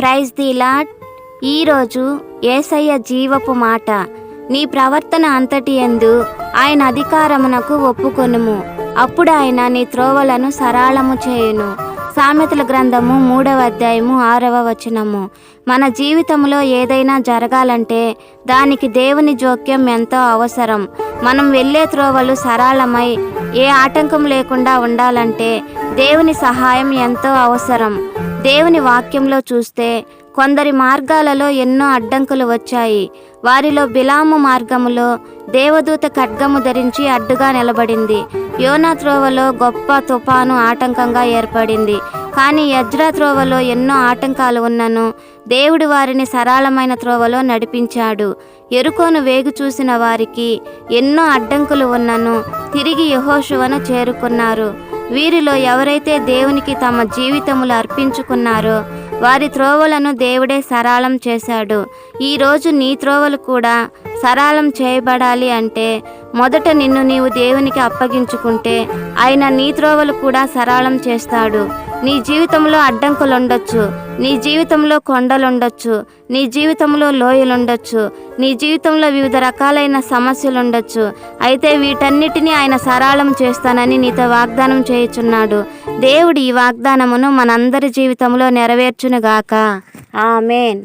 Praise the lord ఈరోజు ఏసయ్య జీవపు మాట. నీ ప్రవర్తన అంతటి ఎందు ఆయన అధికారమునకు ఒప్పుకొనుము. అప్పుడు ఆయన నీ త్రోవలను సరళము చేయును. సామెతల గ్రంథము మూడవ అధ్యాయము ఆరవ వచనము. మన జీవితంలో ఏదైనా జరగాలంటే దానికి దేవుని జోక్యం ఎంతో అవసరం. మనం వెళ్ళే త్రోవలు సరళమై ఏ ఆటంకం లేకుండా ఉండాలంటే దేవుని సహాయం ఎంతో అవసరం. దేవుని వాక్యంలో చూస్తే కొందరి మార్గాలలో ఎన్నో అడ్డంకులు వచ్చాయి. వారిలో బిలాము మార్గములో దేవదూత ఖడ్గము ధరించి అడ్డుగా నిలబడింది. యోనా త్రోవలో గొప్ప తుఫాను ఆటంకంగా ఏర్పడింది. కానీ యజ్రా త్రోవలో ఎన్నో ఆటంకాలు ఉన్నను. దేవుడు వారిని సరళమైన త్రోవలో నడిపించాడు. ఎరుకోను వేగు చూసిన వారికి ఎన్నో అడ్డంకులు ఉన్నను. తిరిగి యహోశువను చేరుకున్నారు. వీరిలో ఎవరైతే దేవునికి తమ జీవితములు అర్పించుకున్నారో వారి త్రోవలను దేవుడే సరళం చేశాడు. ఈరోజు నీ త్రోవలు కూడా సరళం చేయబడాలి అంటే మొదట నిన్ను నీవు దేవునికి అప్పగించుకుంటే ఆయన నీ త్రోవలు కూడా సరళం చేస్తాడు. నీ జీవితంలో అడ్డంకులు ఉండొచ్చు నీ జీవితంలో కొండలుండొచ్చు. నీ జీవితంలో లోయలుండొచ్చు. నీ జీవితంలో వివిధ రకాలైన సమస్యలు ఉండొచ్చు అయితే వీటన్నిటినీ ఆయన సరళం చేస్తానని నీతో వాగ్దానం చేయుచున్నాడు. దేవుడు ఈ వాగ్దానమును మనందరి జీవితంలో నెరవేర్చునుగాక. ఆమెన్.